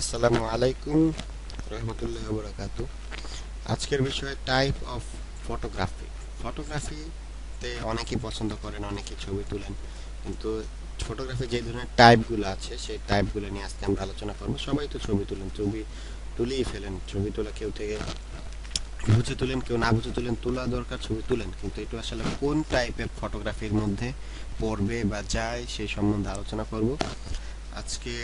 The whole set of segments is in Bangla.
আসসালামু আলাইকুম রহমতুল্লাহ বরাকাত আজকের বিষয় টাইপ অফ ফটোগ্রাফি ফটোগ্রাফিতে অনেকেই পছন্দ করেন, অনেকেই ছবি তুলেন। কিন্তু ফটোগ্রাফি যে ধরনের টাইপগুলো আছে, সেই টাইপগুলো নিয়ে আজকে আমরা আলোচনা করব। সবাই তো ছবি তুলেন, ছবি তুলেই ফেলেন। ছবি তোলা কেউ থেকে বুঝে তুলেন, কেউ না বুঝে তুলেন, তোলা দরকার, ছবি তুলেন। কিন্তু এটা আসলে কোন টাইপের ফটোগ্রাফির মধ্যে পড়বে বা যায়, সেই সম্বন্ধে আলোচনা করব। আজকে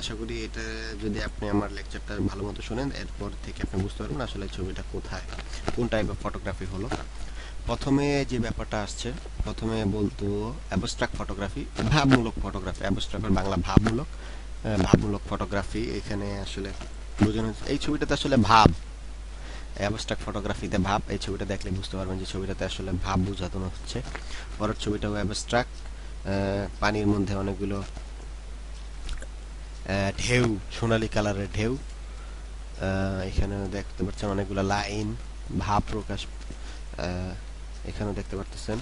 আশা করি এটা যদি আপনি আমার লেকচারটা ভালো মতো শোনেন, এরপর থেকে আপনি বুঝতে পারবেন আসলে ছবিটা কোথায় কোন টাইপের ফটোগ্রাফি হলো। প্রথমে যে ব্যাপারটা আসছে, প্রথমে বলতো অ্যাবস্ট্রাক্ট ফটোগ্রাফি ভাবমূলক ফটোগ্রাফি অ্যাবস্ট্রাক্টের বাংলা ভাবমূলক ভাবমূলক ফটোগ্রাফি এখানে আসলে বোঝানো এই ছবিটাতে আসলে ভাব অ্যাবস্ট্রাক্ট ফটোগ্রাফিতে ভাব, এই ছবিটা দেখলে বুঝতে পারবেন যে ছবিটাতে আসলে ভাব বোঝানো হচ্ছে। পরের ছবিটাও অ্যাবস্ট্রাক্ট পানির মধ্যে অনেকগুলো ঢেউ সোনালী কালারের ঢেউ। এখানে দেখতে পাচ্ছেন অনেকগুলো লাইন ভাব প্রকাশ আহ, এখানেও দেখতে পাচ্ছেন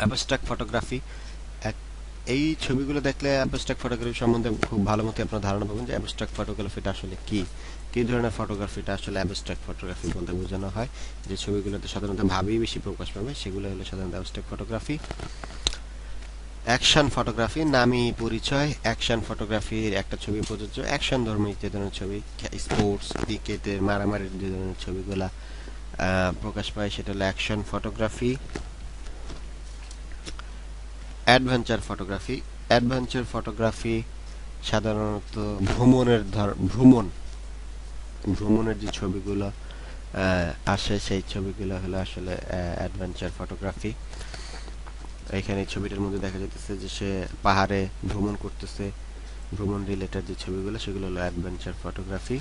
অ্যাবস্ট্রাক্ট ফটোগ্রাফি। এই ছবিগুলো দেখলে অ্যাবস্ট্রাক্ট ফটোগ্রাফি সম্বন্ধে খুব ভালো মতো আপনার ধারণা পাবেন যে অ্যাবস্ট্রাক্ট ফটোগ্রাফিটা আসলে কি? কি ধরনের ফটোগ্রাফিটা আসলে অ্যাবস্ট্রাক্ট ফটোগ্রাফি বলতে বোঝানো হয়? যে ছবিগুলোতে সাধারণত ভাবেই বেশি প্রকাশ পাবে সেগুলো হলো সাধারণত অ্যাবস্ট্রাক্ট ফটোগ্রাফি। অ্যাকশন ফটোগ্রাফি নামই পরিচয়, অ্যাকশন ফটোগ্রাফির একটা ছবি প্রযোজ্য। অ্যাকশন ধর্মী যে ধরনের ছবি, স্পোর্টস ক্রিকেটের মারামারির যে ধরনের ছবিগুলা প্রকাশ পায়, সেটা হলো action photography. Adventure photography. Adventure photography সাধারণত ভ্রমণের ধর, ভ্রমণ, ভ্রমণের যে ছবিগুলো আসে, সেই ছবিগুলো হলো আসলে অ্যাডভেঞ্চার ফটোগ্রাফি। এখানে ছবিটার মধ্যে দেখা যাইতেছে যে সে পাহাড়ে ভ্রমণ করতেছে। ভ্রমণ রিলেটেড যে ছবিগুলো, সেগুলো হলো অ্যাডভেঞ্চার ফটোগ্রাফি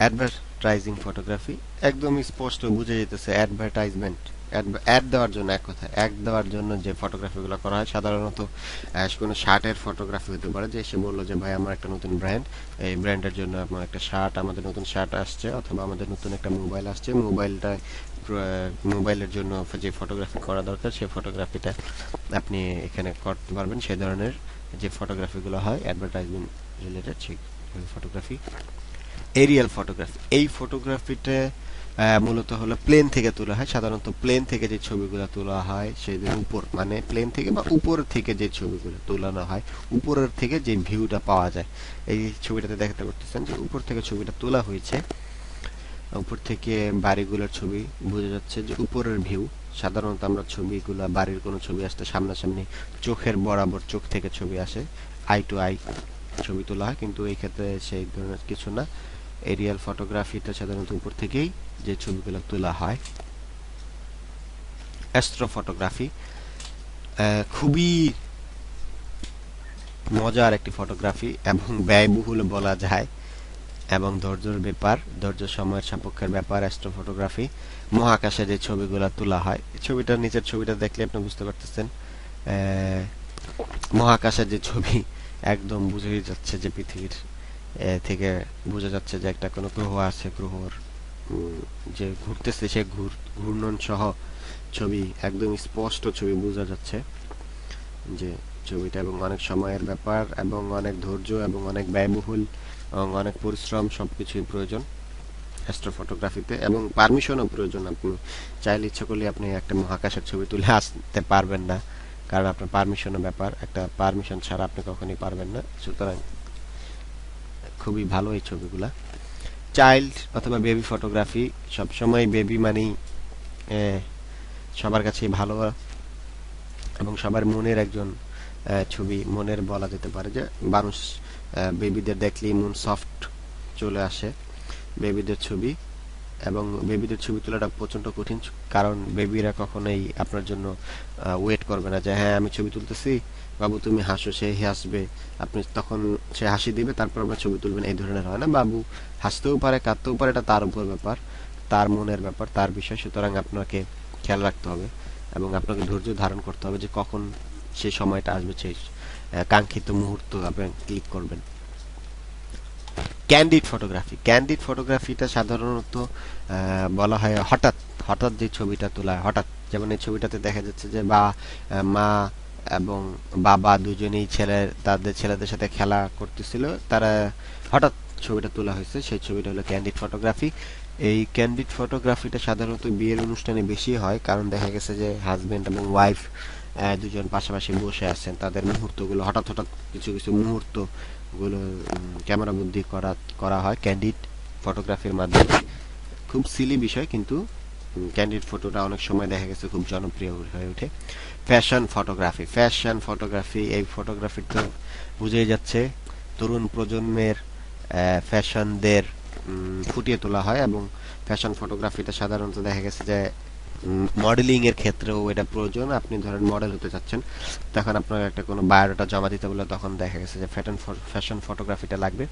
অ্যাডভার্টাইজিং ফটোগ্রাফি একদম স্পষ্ট বুঝে যেতেছে অ্যাডভার্টাইজমেন্ট অ্যাড দেওয়ার জন্য এক কথা অ্যাড দেওয়ার জন্য যে ফটোগ্রাফিগুলো করা হয়, সাধারণত কোনো শার্টের ফটোগ্রাফি হতে পারে, যে সে বলল যে, ভাই, আমার একটা নতুন ব্র্যান্ড এই ব্র্যান্ডের জন্য আমার একটা শার্ট আমাদের নতুন শার্ট আসছে, অথবা আমাদের নতুন একটা মোবাইল আসছে মোবাইলটা মোবাইলের জন্য যে ফটোগ্রাফি করা দরকার, সেই ফটোগ্রাফিটা আপনি এখানে করতে পারবেন। সেই ধরনের যে ফটোগ্রাফিগুলো হয় অ্যাডভার্টাইজমেন্ট রিলেটেড সেই ফটোগ্রাফি এরিয়াল ফটোগ্রাফি এই ফটোগ্রাফিতে মূলত হলো প্লেন থেকে তোলা হয়। সাধারণত প্লেন থেকে যে ছবিগুলো তোলা হয়, সেই উপর মানে প্লেন থেকে বা উপর থেকে যে ছবিগুলো তোলানো হয়, উপরের থেকে যে ভিউটা পাওয়া যায়। এই ছবিটাতে দেখতে পাচ্ছেন যে উপর থেকে ছবিটা তোলা হয়েছে। উপর থেকে বাড়িগুলোর ছবি বোঝা যাচ্ছে যে উপরের ভিউ সাধারণত আমরা ছবিগুলো, বাড়ির কোনো ছবি আসতে সামনাসামনি চোখের বরাবর চোখ থেকে ছবি আসে আই টু আই ছবি তোলা হয়, কিন্তু এই ক্ষেত্রে সেই ধরনের কিছু না। এরিয়াল ফটোগ্রাফিটা সাধারণত উপর থেকেই যে ছবিগুলো তোলা হয়। অ্যাস্ট্রো ফটোগ্রাফি খুবই মজার একটি ফটোগ্রাফি এবং ব্যয়বহুল বলা যায়। এবং ধৈর্যর ব্যাপার, ধৈর্য সময়ের সাপেক্ষের ব্যাপার অ্যাস্ট্রো ফটোগ্রাফি মহাকাশে যে ছবিগুলো তোলা হয় ছবিটার নিচের ছবিটা দেখলে আপনি বুঝতে পারতেছেন মহাকাশের যে ছবি, একদম বুঝেই যাচ্ছে যে পৃথিবীর থেকে বোঝা যাচ্ছে যে একটা কোনো গ্রহ আছে, গ্রহর যে ঘুরতেছে, সে ঘুর ঘূর্ণন সহ ছবি, একদম স্পষ্ট ছবি বোঝা যাচ্ছে যে ছবিটা এবং অনেক সময়ের ব্যাপার এবং অনেক ধৈর্য এবং অনেক ব্যয়বহুল এবং অনেক পরিশ্রম সবকিছুই প্রয়োজন অ্যাস্ট্রো ফটোগ্রাফিতে এবং পারমিশনও প্রয়োজন। আপনি চাইলে ইচ্ছা করলে আপনি একটা মহাকাশের ছবি তুলে আসতে পারবেন না, কারণ আপনার পারমিশনের ব্যাপার। একটা পারমিশন ছাড়া আপনি কখনই পারবেন না। সুতরাং খুবই ভালো এই ছবিগুলা। চাইল্ড অথবা বেবি ফটোগ্রাফি সবসময় বেবি মানেই সবার কাছেই ভালো এবং সবার মনের একজন ছবি মনের বলা যেতে পারে যে মানুষ বেবিদের দেখলেই মন সফট চলে আসে বেবিদের ছবি এবং বেবিদের ছবি তোলাটা প্রচণ্ড কঠিন কারণ বেবিরা কখনোই আপনার জন্য ওয়েট করবে না যে হ্যাঁ আমি ছবি তুলতেছি, বাবু তুমি হাসো, সে হাসবে। আপনি তখন সে হাসি দিবে, তারপর আপনার ছবি তুলবেন, এই ধরনের হয় না। বাবু হাসতেও পারে, কাঁদতেও পারে, এটা তার উপর ব্যাপার, তার মনের ব্যাপার, তার বিষয়, সুতরাং আপনাকে খেয়াল রাখতে হবে এবং আপনাকে ধৈর্য ধারণ করতে হবে যে কখন সেই সময়টা আসবে, সেই কাঙ্ক্ষিত মুহূর্ত আপনি ক্লিক করবেন। ক্যান্ডিড ফটোগ্রাফি ক্যান্ডিড ফটোগ্রাফিটা সাধারণত বলা হয় হঠাৎ হঠাৎ যে ছবিটা তোলা হঠাৎ। যেমন এই ছবিটাতে দেখা যাচ্ছে যে বা মা এবং বাবা দুজনেই ছেলে, তাদের ছেলেদের সাথে খেলা করতেছিল, তারা হঠাৎ ছবিটা তোলা হয়েছে, সেই ছবিটা হলো ক্যান্ডিড ফটোগ্রাফি এই ক্যান্ডিড ফটোগ্রাফিটা সাধারণত বিয়ের অনুষ্ঠানে বেশি হয়, কারণ দেখা গেছে যে হাজবেন্ড এবং ওয়াইফ দুজন পাশাপাশি বসে আছেন। তাদের মুহূর্তগুলো, হঠাৎ হঠাৎ কিছু কিছু মুহূর্তগুলো ক্যামেরা বুদ্ধি করা করা হয়। ক্যান্ডিড ফটোগ্রাফির মাধ্যমে। খুব সিলি বিষয়, কিন্তু ক্যান্ডিড ফটোটা অনেক সময় দেখা গেছে খুব জনপ্রিয় হয়ে ওঠে। ফ্যাশন ফটোগ্রাফি ফ্যাশন ফটোগ্রাফি এই ফটোগ্রাফি তো বুঝেই যাচ্ছে, তরুণ প্রজন্মের ফ্যাশনদের ফুটিয়ে তোলা হয় এবং ফ্যাশন ফটোগ্রাফিটা সাধারণত দেখা গেছে যে মডেলিং এর ক্ষেত্রেও এটা প্রয়োজন। আপনি ধরেন মডেল হতে চাচ্ছেন, তখন আপনার একটা কোনো বায়োডাটা জমা দিতে বলে তখন দেখা গেছে যে ফ্যাশন ফ্যাশন ফটোগ্রাফিটা লাগবে।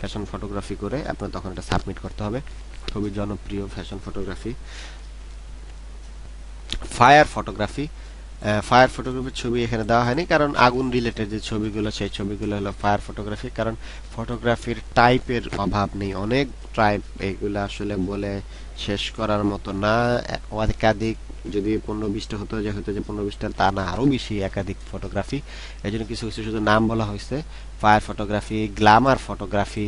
ফ্যাশন ফটোগ্রাফি করে আপনার তখন এটা সাবমিট করতে হবে। খুবই জনপ্রিয় fashion photography fire photography fire ফটোগ্রাফির ছবি এখানে দেওয়া হয়নি, কারণ আগুন রিলেটেড যে ছবিগুলো, সেই ছবিগুলো হলো ফায়ার ফটোগ্রাফি কারণ ফটোগ্রাফির টাইপের অভাব নেই। অনেক টাইপ এগুলো আসলে বলে শেষ করার মতো না। একাধিক যদি পনেরো বিশটা হতো, যে হতো যে পনেরো বিশটা, তা না আরও বেশি একাধিক ফটোগ্রাফি এই জন্য কিছু কিছু শুধু নাম বলা হয়েছে। Fire photography glamour photography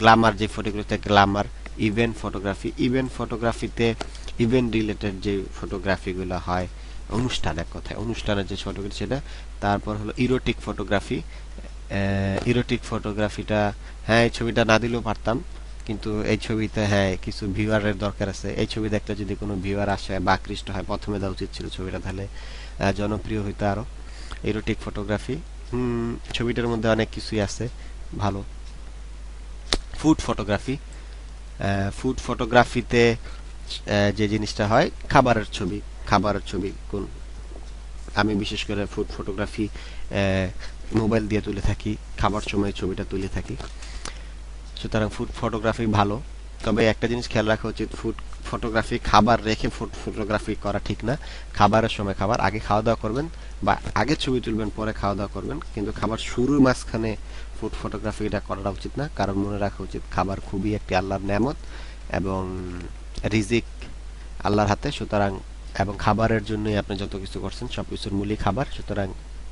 glamour যে ফটোগ্রাফিতে গ্লামার ইভেন্ট ফটোগ্রাফি ইভেন্ট ফটোগ্রাফিতে ইভেন্ট রিলেটেড যে ফটোগ্রাফিগুলো হয় অনুষ্ঠান এক কথায়। অনুষ্ঠানের যে ফটোগ্রাফি সেটা, তারপর হলো ইরোটিক ফটোগ্রাফি ইরোটিক ফটোগ্রাফিটা হ্যাঁ এই ছবিটা না দিলেও পারতাম, কিন্তু এই ছবিতে হ্যাঁ কিছু ভিউয়ারের দরকার আছে। এই ছবি দেখতে যদি কোনো ভিউয়ার আসে বা আকৃষ্ট হয়, প্রথমে দেওয়া উচিত ছিল ছবিটা, তাহলে জনপ্রিয় হইতো আরও। ইরোটিক ফটোগ্রাফি ছবিটার মধ্যে অনেক কিছুই আছে, ভালো। ফুড ফটোগ্রাফি ফুড ফটোগ্রাফিতে যে জিনিসটা হয়, খাবারের ছবি। খাবারের ছবি, কোন আমি বিশেষ করে ফুড ফটোগ্রাফি মোবাইল দিয়ে তুলে থাকি, খাবার সময় ছবিটা তুলে থাকি। সুতরাং ফুড ফটোগ্রাফি ভালো। তবে একটা জিনিস খেয়াল রাখা উচিত ফুড ফটোগ্রাফি খাবার রেখে ফুড ফটোগ্রাফি করা ঠিক না। খাবারের সময় খাবার, আগে খাওয়া দাওয়া করবেন বা আগে ছবি তুলবেন, পরে খাওয়া দাওয়া করবেন। কিন্তু খাবার শুরুর মাঝখানে ফুড ফটোগ্রাফি এটা করাটা উচিত না। কারণ মনে রাখা উচিত, খাবার খুবই একটি আল্লাহর নেয়ামত এবং রিজিক আল্লাহর হাতে। সুতরাং এবং খাবারের জন্যই আপনি যত কিছু করছেন, সব কিছুর মূলই খাবার। সুতরাং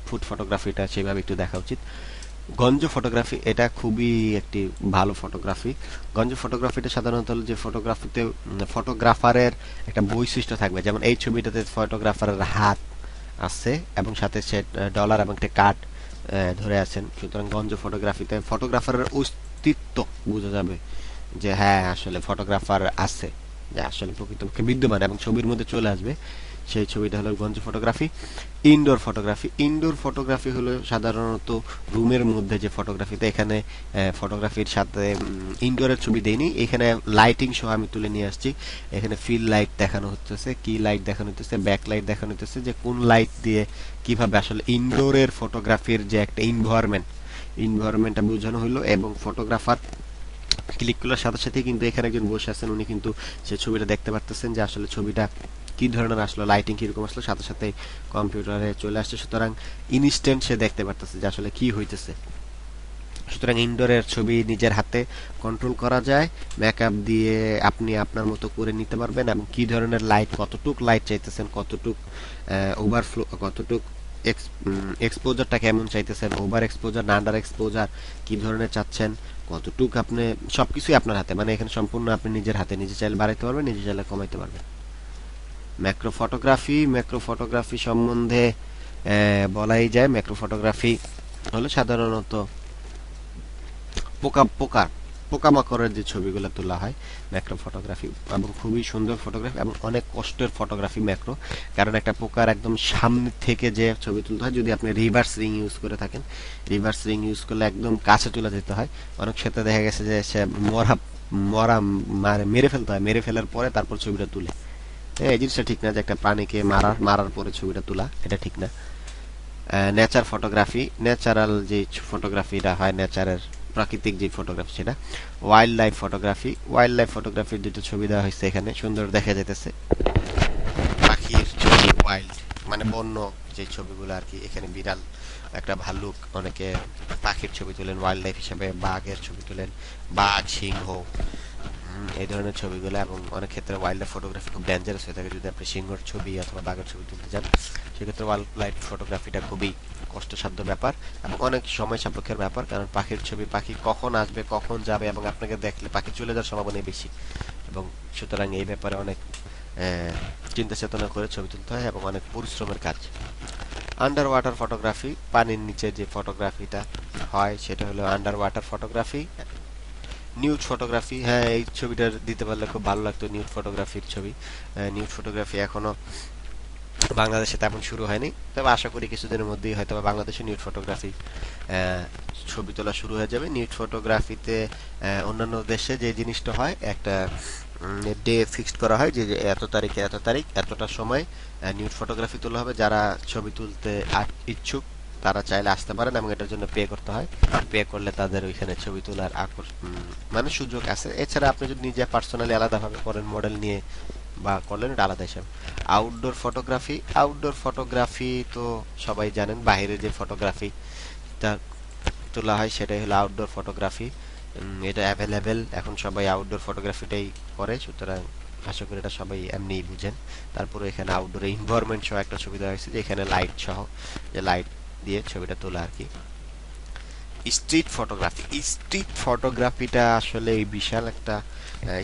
ফুড ফটোগ্রাফিটা সেভাবে একটু দেখা উচিত। গঞ্জ ফটোগ্রাফি এটা খুবই একটি ভালো ফটোগ্রাফি গঞ্জ ফটোগ্রাফিটা সাধারণত যে ফটোগ্রাফিতে ফটোগ্রাফারের একটা বৈশিষ্ট্য থাকবে। যেমন এই ছবিটাতে ফটোগ্রাফারের হাত আছে এবং সাথে সে ডলার এবং একটা কার্ড ধরে আছেন। সুতরাং গঞ্জ ফটোগ্রাফিতে ফটোগ্রাফারের অস্তিত্ব বোঝা যাবে যে হ্যাঁ আসলে ফটোগ্রাফার আছে। আসলে প্রকৃতপক্ষে বিদ্যমান এবং ছবির মধ্যে চলে আসবে, সেই ছবিটা হলো গঞ্জ photography indoor photography indoor photography হলো সাধারণত রুমের মধ্যে যে ফটোগ্রাফিতে এখানে ফটোগ্রাফির সাথে ইনডোরের ছবি দেয়নি এখানে লাইটিং সহ আমি তুলে নিয়ে আসছি। এখানে ফিল লাইট দেখানো হচ্ছে কি লাইট দেখানো হচ্ছে ব্যাক লাইট দেখানো হচ্ছে যে কোন লাইট দিয়ে কীভাবে আসলে ইনডোরের ফটোগ্রাফির যে একটা ইনভায়রনমেন্ট ইনভায়রনমেন্টটা বোঝানো হলো এবং ফটোগ্রাফার ক্লিক করার সাথে সাথে কিন্তু এখানে একজন বসে আছেন, উনি কিন্তু সেই ছবিটা দেখতে পারতেছেন যে আসলে ছবিটা কি ধরনের আসলো লাইটিং কীরকম আসলো, সাথে সাথে কম্পিউটারে চলে আসছে। সুতরাং ইনস্ট্যান্ট সে দেখতে পারতেছে যে আসলে কি হইতেছে। সুতরাং ইনডোরের ছবি নিজের হাতে কন্ট্রোল করা যায় মেকআপ দিয়ে আপনি আপনার মতো করে নিতে পারবেন এবং কি ধরনের লাইট কতটুক লাইট চাইতেছেন, কতটুক ওভারফ্লো কতটুক এক্সপোজারটা কেমন চাইতেছেন ওভার এক্সপোজার না আন্ডার এক্সপোজার কি ধরনের চাচ্ছেন কতটুক আপনি সবকিছুই আপনার হাতে মানে এখানে সম্পূর্ণ আপনি নিজের হাতে, নিজে চাইলে বাড়াইতে পারবেন, নিজে চাইলে কমাইতে পারবেন। ম্যাক্রো ফটোগ্রাফি ম্যাক্রো ফটোগ্রাফি সম্বন্ধে বলাই যায় ম্যাক্রো ফটোগ্রাফি হলো সাধারণত পোকা পোকা পোকামাকড়ের যে ছবিগুলো তোলা হয়, ম্যাক্রো ফটোগ্রাফি, এবং খুবই সুন্দর ফটোগ্রাফি এবং অনেক কষ্টের ফটোগ্রাফি ম্যাক্রো, কারণ একটা পোকার একদম সামনে থেকে যে ছবি তুলতে হয়, যদি আপনি রিভার্স রিং ইউজ করে থাকেন, রিভার্স রিং ইউজ করলে একদম কাছে তুলে যেতে হয়। অনেক ক্ষেত্রে দেখা গেছে যে সে মরা মরা মারে মেরে ফেলতে হয়, মেরে ফেলার পরে তারপর ছবিটা তুলে। হ্যাঁ এই জিনিসটা ঠিক না যে একটা প্রাণীকে মারার মারার পরে ছবিটা তোলা, এটা ঠিক না। নেচার ফটোগ্রাফি ন্যাচারাল যে ফটোগ্রাফিটা হয় নেচারের প্রাকৃতিক যে ফটোগ্রাফি সেটা wildlife photography wildlife ফটোগ্রাফির দুটো ছবি দেওয়া হয়েছে এখানে, সুন্দর দেখা যেতেছে পাখির ছবি ওয়াইল্ড মানে বন্য যে ছবিগুলো আর কি, এখানে বিড়াল, একটা ভাল্লুক, অনেকে পাখির ছবি তোলেন ওয়াইল্ড লাইফ হিসাবে বাঘের ছবি তোলেন, বাঘ, সিংহ এই ধরনের ছবিগুলো, এবং অনেক ক্ষেত্রে ওয়াইল্ড লাইফ ফটোগ্রাফি খুব ডেঞ্জারাস হয়ে থাকে। যদি আপনি সিংহর ছবি অথবা বাঘের ছবি তুলতে চান সেক্ষেত্রে ওয়াইল্ড লাইট ফটোগ্রাফিটা খুবই কষ্টসাধ্য ব্যাপার এবং অনেক সময় সাপেক্ষের ব্যাপার, কারণ পাখির ছবি, পাখি কখন আসবে, কখন যাবে এবং আপনাকে দেখলে পাখি চলে যাওয়ার সম্ভাবনাই বেশি এবং সুতরাং এই ব্যাপারে অনেক চিন্তা চেতনা করে ছবি তুলতে হয় এবং অনেক পরিশ্রমের কাজ। আন্ডার ওয়াটার ফটোগ্রাফি পানির নিচে যে ফটোগ্রাফিটা হয়, সেটা হলো underwater photography nude photography হ্যাঁ এই ছবিটা দিতে পারলে খুব ভালো লাগতো নিউড ফটোগ্রাফির ছবি। নিউড ফটোগ্রাফি এখনও বাংলাদেশে তেমন শুরু হয়নি। তবে আশা করি কিছুদিনের মধ্যেই হয়তো বাংলাদেশে নিউড ফটোগ্রাফি ছবি তোলা শুরু হয়ে যাবে। নিউড ফটোগ্রাফিতে অন্যান্য দেশে যে জিনিসটা হয়, একটা ডে ফিক্সড করা হয় যে এত তারিখে এত তারিখ, এতটা সময় নিউড ফটোগ্রাফি তোলা হবে। যারা ছবি তুলতে ইচ্ছুক, তারা চাইলে আসতে পারেন এবং এটার জন্য পে করতে হয়। পে করলে তাদের ওইখানে ছবি তোলার আকর্ষণ মানে সুযোগ আছে। এছাড়া আপনি যদি নিজে পার্সোনালি আলাদাভাবে করেন মডেল নিয়ে বা করলেন এটা আলাদা হিসাব। আউটডোর ফটোগ্রাফি আউটডোর ফটোগ্রাফি তো সবাই জানেন বাইরে যে ফটোগ্রাফি তা তোলা হয় সেটাই হলো আউটডোর ফটোগ্রাফি এটা অ্যাভেলেবেল এখন সবাই আউটডোর ফটোগ্রাফিটাই করে, সুতরাং আশা করি এটা সবাই এমনিই বুঝেন। তারপরে এখানে আউটডোর ইনভারমেন্ট সহ একটা ছবি দেওয়া হয়েছে, যে এখানে লাইট সহ, যে লাইট দিয়ে ছবিটা তোলা আর কি। স্ট্রিট ফটোগ্রাফি স্ট্রিট ফটোগ্রাফিটা আসলে বিশাল একটা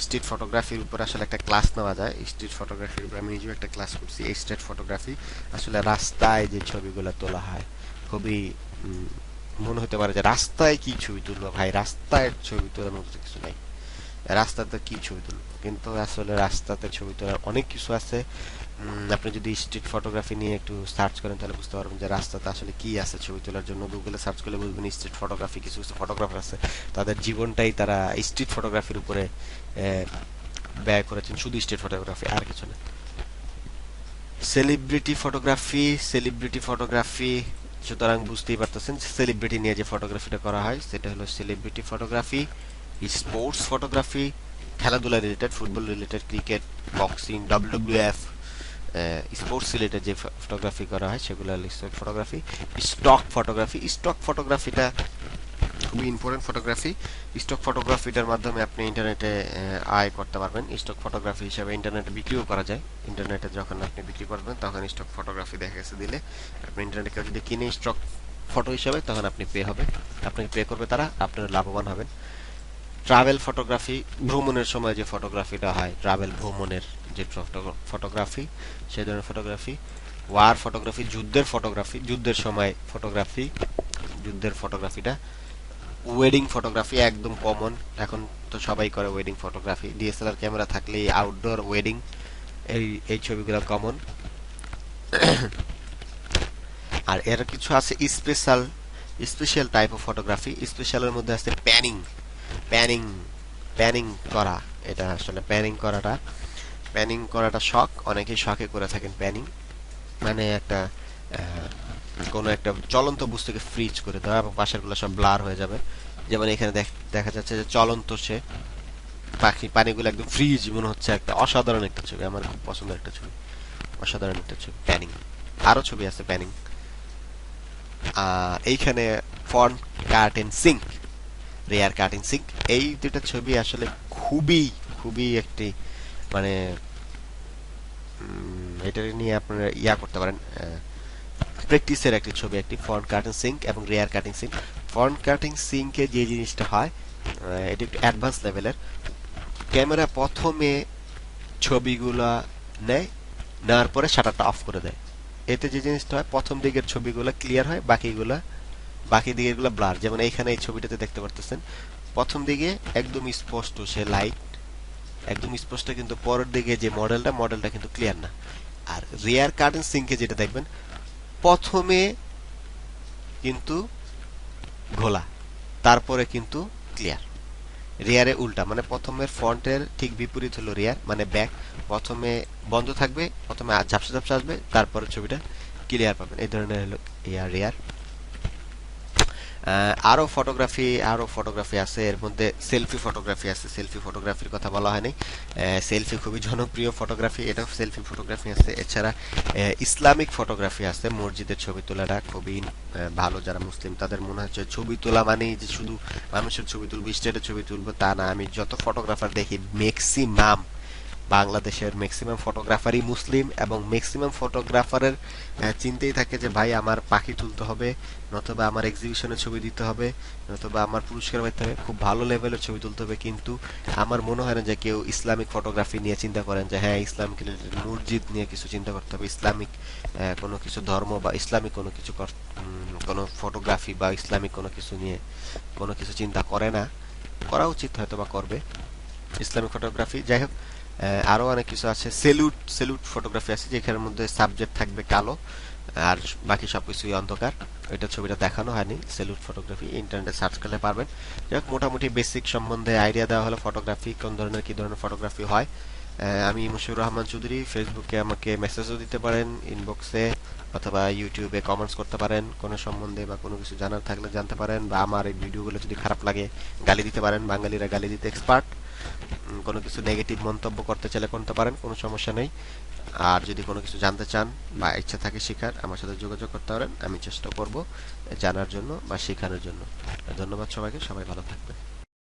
স্ট্রিট ফটোগ্রাফির উপর আসলে একটা ক্লাস নেওয়া যায়। স্ট্রিট ফটোগ্রাফির উপর আমি নিজেও একটা ক্লাস করছি। এই স্ট্রিট ফটোগ্রাফি আসলে রাস্তায় যে ছবিগুলো তোলা হয়, খুবই মনে হতে পারে যে রাস্তায় কি ছবি তুলবো? ভাই, রাস্তায় ছবি তোলার মতো কিছু নাই। রাস্তাতে কি ছবি তুলবো? কিন্তু আসলে রাস্তাতে ছবি তোলার অনেক কিছু আছে। আপনি যদি স্ট্রিট ফটোগ্রাফি নিয়ে একটু সার্চ করেন, তাহলে বুঝতে পারবেন যে রাস্তাতে আসলে কি আছে ছবি তোলার জন্য। গুগলে সার্চ করলে বুঝবেন স্ট্রিট ফটোগ্রাফি কিছু কিছু ফটোগ্রাফার আছে, তাদের জীবনটাই তারা স্ট্রিট ফটোগ্রাফির উপরে ব্যয় করেছেন, শুধু স্ট্রিট ফটোগ্রাফি আর কিছু না। সেলিব্রিটি ফটোগ্রাফি সেলিব্রিটি ফটোগ্রাফি সুতরাং বুঝতেই পারতেছেন সেলিব্রিটি নিয়ে যে ফটোগ্রাফিটা করা হয়, সেটা হলো সেলিব্রিটি ফটোগ্রাফি স্পোর্টস ফটোগ্রাফি খেলাধুলা related football related cricket boxing WWF sports related যে ফটোগ্রাফি করা হয়, সেগুলো stock photography stock photography stock ফটোগ্রাফিটা খুবই ইম্পর্টেন্ট ফটোগ্রাফি স্টক ফটোগ্রাফিটার মাধ্যমে আপনি ইন্টারনেটে আয় করতে পারবেন। স্টক ফটোগ্রাফি হিসাবে ইন্টারনেটে বিক্রিও করা যায়। ইন্টারনেটে যখন আপনি বিক্রি করবেন, তখন স্টক ফটোগ্রাফি দেখা গেছে দিলে আপনি ইন্টারনেটে কেউ যদি কিনে স্টক ফটো হিসাবে, তখন আপনি পে হবে। আপনাকে পে করবে তারা, আপনারা লাভবান হবেন। ট্রাভেল ফটোগ্রাফি ভ্রমণের সময় যে ফটোগ্রাফিটা হয় ট্রাভেল ভ্রমণের যে ফটোগ্রাফি সেই ধরনের ফটোগ্রাফি ওয়ার ফটোগ্রাফি যুদ্ধের ফটোগ্রাফি যুদ্ধের সময় ফটোগ্রাফি যুদ্ধের ফটোগ্রাফিটা ওয়েডিং ফটোগ্রাফি একদম কমন এখন তো সবাই করে ওয়েডিং ফটোগ্রাফি ডিএসএলআর ক্যামেরা থাকলে আউটডোর ওয়েডিং এই এই ছবিগুলো কমন আর এর কিছু আছে special special type of photography স্পেশালের মধ্যে আছে প্যানিং প্যানিং প্যানিং করা। এটা আসলে প্যানিং করাটা। প্যানিং করাটা শখ। অনেকেই শখে করে থাকেন প্যানিং। মানে একটা কোনো একটা চলন্ত বস্তুকে ফ্রিজ করে দেওয়া এবং পাশেরগুলো সব ব্লার হয়ে যাবে। যেমন এখানে দেখা যাচ্ছে যে চলন্ত সে পাখি, পানিগুলো একদম ফ্রিজ মনে হচ্ছে একটা অসাধারণ একটা ছবি, আমার খুব পছন্দের একটা ছবি। অসাধারণ একটা ছবি, প্যানিং। আরও ছবি আছে প্যানিং। এইখানে front curtain sync, rear curtain sync, এই দুটা ছবি আসলে খুবই খুবই একটি মানে এটা নিয়ে আপনারা ইয়া করতে পারেন প্র্যাকটিসের একটি ছবি, একটি ফন্ট কাটিং সিঙ্ক এবং rear curtain sync front curtain সিঙ্কে যে জিনিসটা হয় এটি একটু অ্যাডভান্স লেভেলের ক্যামেরা প্রথমে ছবিগুলা নেয়, নেওয়ার পরে শাটারটা অফ করে দেয়। এতে যে জিনিসটা হয়, প্রথম দিকের ছবিগুলো ক্লিয়ার হয়, বাকিগুলা, বাকি দিকেগুলো ব্লার যেমন এইখানে এই ছবিটাতে দেখতে পারতেছেন, প্রথম দিকে একদম স্পষ্ট সে লাইট একদম স্পষ্ট কিন্তু পরের দিকে যে মডেলটা মডেলটা কিন্তু ক্লিয়ার না। আর রিয়ার কার্টেন সিঙ্কে যেটা দেখবেন, প্রথমে কিন্তু ঘোলা, তারপরে কিন্তু ক্লিয়ার রিয়ারে উল্টা মানে প্রথমের ফ্রন্টের ঠিক বিপরীত হলো রিয়ার মানে ব্যাক প্রথমে বন্ধ থাকবে, প্রথমে ঝাপসা ঝাপসা আসবে, তারপরে ছবিটা ক্লিয়ার পাবেন। এই ধরনের হলো রিয়ার আরও ফটোগ্রাফি আরও ফটোগ্রাফি আছে। এর মধ্যে সেলফি ফটোগ্রাফি আছে। সেলফি ফটোগ্রাফির কথা বলা হয়নি। সেলফি খুবই জনপ্রিয় ফটোগ্রাফি এটাও সেলফি ফটোগ্রাফি আছে। এছাড়া ইসলামিক ফটোগ্রাফি আছে। মসজিদের ছবি তোলাটা খুবই ভালো। যারা মুসলিম, তাদের মনে হচ্ছে ছবি তোলা মানেই যে শুধু মানুষের ছবি তুলবো স্টেটের ছবি তুলবো, তা না। আমি যত ফটোগ্রাফার দেখি ম্যাক্সিমাম বাংলাদেশের ম্যাক্সিমাম ফটোগ্রাফারই মুসলিম এবং ম্যাক্সিমাম ফটোগ্রাফারের চিন্তাই থাকে যে, ভাই, আমার পাখি তুলতে হবে, নতুবা আমার এক্সিবিশনে ছবি দিতে হবে, নতুবা আমার পুরস্কার পাইতে হবে খুব ভালো লেভেলের ছবি তুলতে হবে। কিন্তু আমার মনে হয় না যে কেউ ইসলামিক ফটোগ্রাফি নিয়ে চিন্তা করেন যে হ্যাঁ ইসলামিক মসজিদ নিয়ে কিছু চিন্তা করতে হবে। ইসলামিক কোনো কিছু ধর্ম বা ইসলামিক কোনো কিছু কোনো ফটোগ্রাফি বা ইসলামিক কোনো কিছু নিয়ে কোনো কিছু চিন্তা করে না। করা উচিত হয়তো বা করবে ইসলামিক ফটোগ্রাফি যাই হোক আরও অনেক কিছু আছে। সেলুট সেলুট ফটোগ্রাফি আছে, যেখানের মধ্যে সাবজেক্ট থাকবে কালো, আর বাকি সব কিছুই অন্ধকার। ওইটা ছবিটা দেখানো হয়নি সেলুট ফটোগ্রাফি ইন্টারনেটে সার্চ করলে পারবেন। যাই মোটামুটি বেসিক সম্বন্ধে আইডিয়া দেওয়া হলো ফটোগ্রাফি কোন ধরনের, কি ধরনের ফটোগ্রাফি হয়। আমি মুশিউর রহমান চৌধুরী ফেসবুকে আমাকে মেসেজও দিতে পারেন ইনবক্সে অথবা ইউটিউবে কমেন্টস করতে পারেন। কোনো সম্বন্ধে বা কোনো কিছু জানার থাকলে জানতে পারেন, বা আমার এই ভিডিওগুলো যদি খারাপ লাগে, গালি দিতে পারেন, বাঙালিরা গালি দিতে এক্সপার্ট কোনো কিছু নেগেটিভ মন্তব্য করতে চাইলে করতে পারেন, কোনো সমস্যা নেই। আর যদি কোনো কিছু জানতে চান বা ইচ্ছা থাকে শেখার, আমার সাথে যোগাযোগ করতে পারেন। আমি চেষ্টা করব জানার জন্য বা শেখানোর জন্য। ধন্যবাদ সবাইকে, সবাই ভালো থাকবে